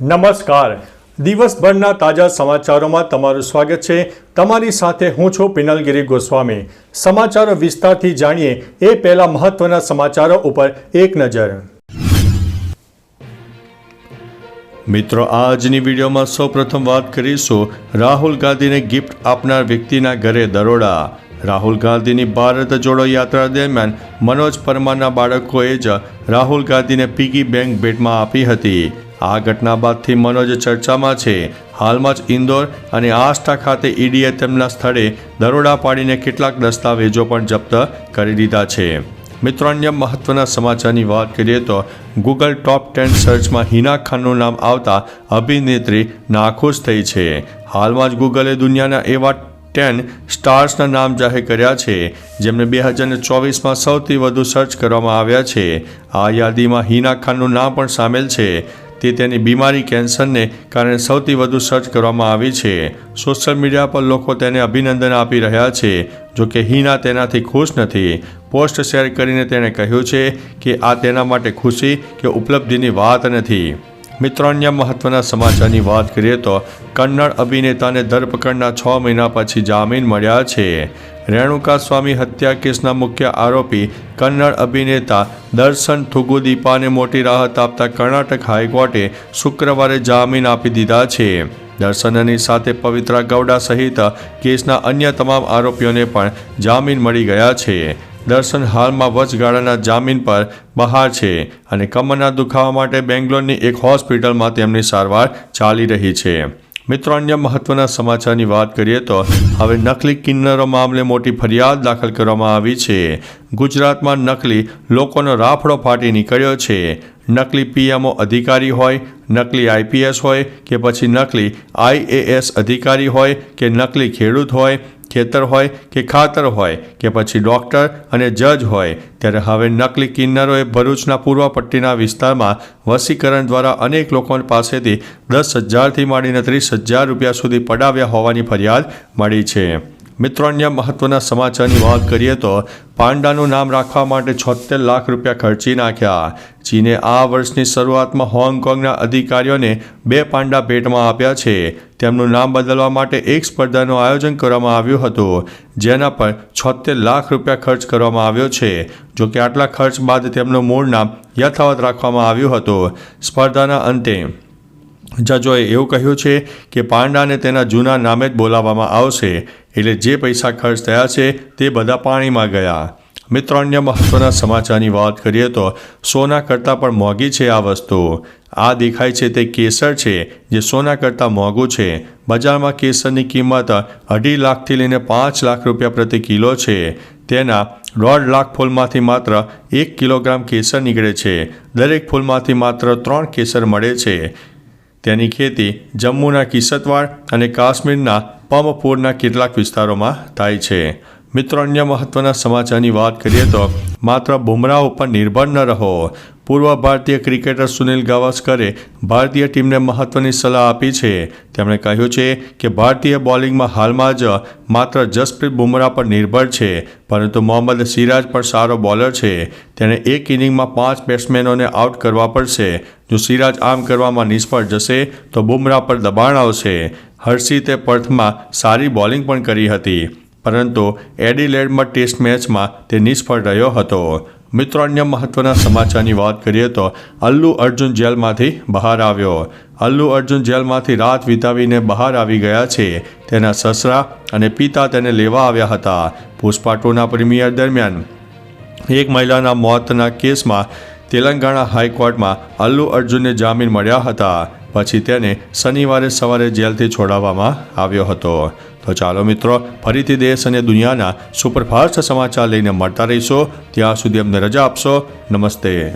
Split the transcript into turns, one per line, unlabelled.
નમસ્કાર. દિવસભરના તાજા સમાચારોમાં તમારું સ્વાગત છે. તમારી સાથે હું છું પિનલગીરી ગોસ્વામી. સમાચારો વિસ્તારથી જાણીએ એ પહેલા મહત્વના સમાચારો ઉપર એક નજર. મિત્રો, આજની વિડીયોમાં સૌપ્રથમ વાત કરીશું રાહુલ ગાંધીને ગિફ્ટ આપનાર વ્યક્તિના ઘરે દરોડા. રાહુલ ગાંધીની ભારત જોડો યાત્રા દરમિયાન મનોજ પરમારના બાળકોએ જ રાહુલ ગાંધીને પીગી બેંક ભેટમાં આપી હતી. આ ઘટના બાદથી મનોજ ચર્ચામાં છે. હાલમાં જ ઇન્દોર અને આસ્થા ખાતે ઈડીએ તેમના સ્થળે દરોડા પાડીને કેટલાક દસ્તાવેજો પણ જપ્ત કરી દીધા છે. મિત્રો, અન્ય મહત્વના સમાચારની વાત કરીએ તો ગૂગલ ટોપ ટેન સર્ચમાં હિના ખાનનું નામ આવતા અભિનેત્રી નાખુશ થઈ છે. હાલમાં જ ગૂગલે દુનિયાના એવા ટેન સ્ટાર્સના નામ જાહેર કર્યા છે, જેમને બે હજાર ચોવીસમાં સૌથી વધુ સર્ચ કરવામાં આવ્યા છે. આ યાદીમાં હિના ખાનનું નામ પણ સામેલ છે. તે તેની બીમારી કેન્સરને કારણે સૌથી વધુ સર્ચ કરવામાં આવી છે. સોશિયલ મીડિયા પર લોકો તેને અભિનંદન આપી રહ્યા છે, જો કે હિના તેનાથી ખુશ નથી. પોસ્ટ શેર કરીને તેણે કહ્યું છે કે આ તેના માટે ખુશી કે ઉપલબ્ધિની વાત નથી. મિત્રો, અન્ય મહત્વના સમાચારની વાત કરીએ તો કન્નડ અભિનેતાને ધરપકડના છ મહિના પછી જામીન મળ્યા છે. રેણુકા સ્વામી હત્યા કેસના મુખ્ય આરોપી, કન્નડ અભિનેતા દર્શન થુગુદીપાને મોટી રાહત આપતા કર્ણાટક હાઈકોર્ટે શુક્રવારે જામીન આપી દીધા છે. દર્શનની સાથે પવિત્રા ગૌડા સહિત કેસના અન્ય તમામ આરોપીઓને પણ જામીન મળી ગયા છે. દર્શન હાલમાં વચગાળાના જામીન પર બહાર છે અને કમરના દુખાવા માટે બેંગ્લોરની એક હોસ્પિટલમાં તેમની સારવાર ચાલી રહી છે. મિત્રો, અન્ય મહત્વના સમાચારની વાત કરીએ તો હવે નકલી કિન્નરો મામલે મોટી ફરિયાદ દાખલ કરવામાં આવી છે. ગુજરાતમાં નકલી લોકોનો રાફડો ફાટી નીકળ્યો છે. નકલી પીએમઓ અધિકારી હોય, નકલી આઈપીએસ હોય કે પછી નકલી આઈએએસ અધિકારી હોય કે નકલી ખેડૂત હોય ખેતર હોય કે ખાતર હોય કે પછી ડૉક્ટર અને જજ હોય, ત્યારે હવે નકલી કિન્નરોએ ભરૂચના પૂર્વ પટ્ટીના વિસ્તારમાં વસીકરણ દ્વારા અનેક લોકો પાસેથી દસ હજારથી માંડીને ત્રીસ હજાર રૂપિયા સુધી પડાવ્યા હોવાની ફરિયાદ મળી છે. મિત્રો અન્ય મહત્વના સમાચારની વાત કરીએ તો પાંડાનું નામ રાખવા માટે છોતેર લાખ રૂપિયા ખર્ચી નાખ્યા. ચીને આ વર્ષની શરૂઆતમાં હોંગકોંગના અધિકારીઓને બે પાંડા ભેટમાં આપ્યા છે. તેમનું નામ બદલવા માટે એક સ્પર્ધાનું આયોજન કરવામાં આવ્યું હતું, જેના પર છોતેર લાખ રૂપિયા ખર્ચ કરવામાં આવ્યો છે. જો કે આટલા ખર્ચ બાદ તેમનું મૂળ નામ યથાવત રાખવામાં આવ્યું હતું. સ્પર્ધાના અંતે જજોએ એવું કહ્યું છે કે પાંડાને તેના જૂના નામે જ બોલાવવામાં આવશે. એટલે જે પૈસા ખર્ચ થયા છે તે બધા પાણીમાં ગયા. મિત્રો, અન્ય મહત્વના સમાચારની વાત કરીએ તો સોના કરતાં પણ મોંઘી છે આ વસ્તુ. આ દેખાય છે તે કેસર છે, જે સોના કરતાં મોંઘું છે. બજારમાં કેસરની કિંમત અઢી લાખથી લઈને પાંચ લાખ રૂપિયા પ્રતિ કિલો છે. તેના દોઢ લાખ ફૂલમાંથી માત્ર એક કિલોગ્રામ કેસર નીકળે છે. દરેક ફૂલમાંથી માત્ર ત્રણ કેસર મળે છે. તેની ખેતી જમ્મુના કિસતવાડ અને કાશ્મીરના પમપુરના કેટલાક વિસ્તારોમાં થાય છે. મિત્રો, અન્ય મહત્વના સમાચારની વાત કરીએ તો માત્ર બુમરાહ ઉપર નિર્ભર ન રહો. પૂર્વ ભારતીય ક્રિકેટર સુનિલ ગાવસ્કરે ભારતીય ટીમને મહત્વની સલાહ આપી છે. તેમણે કહ્યું છે કે ભારતીય બોલિંગમાં હાલમાં જ માત્ર જસપ્રીત બુમરાહ પર નિર્ભર છે, પરંતુ મોહમ્મદ સિરાજ પણ સારો બોલર છે. તેણે એક ઇનિંગમાં પાંચ બેટ્સમેનોને આઉટ કરવા પડશે. જો સિરાજ આમ કરવામાં નિષ્ફળ જશે, તો બુમરાહ પર દબાણ આવશે. હર્ષિતે પર્થમાં સારી બોલિંગ પણ કરી હતી, પરંતુ એડિલેડમાં ટેસ્ટ મેચમાં તે નિષ્ફળ રહ્યો હતો. મિત્રો, અન્ય મહત્વના સમાચારની વાત કરીએ તો અલ્લુ અર્જુન જેલમાંથી બહાર આવ્યો. અલ્લુ અર્જુન જેલમાંથી રાત વિતાવીને બહાર આવી ગયા છે. તેના સસરા અને પિતા તેને લેવા આવ્યા હતા. પુષ્પા ટુના પ્રીમિયર દરમિયાન એક મહિલાના મોતના કેસમાં તેલંગાણા હાઈકોર્ટમાં અલ્લુ અર્જુનને જામીન મળ્યા હતા. પછી તેને શનિવારે સવારે જેલથી છોડાવવામાં આવ્યો હતો. તો ચાલો મિત્રો, ફરીથી દેશ અને દુનિયાના સુપરફાસ્ટ સમાચાર લઈને મળતા રહીશો. ત્યાં સુધી અમને રજા આપશો. નમસ્તે.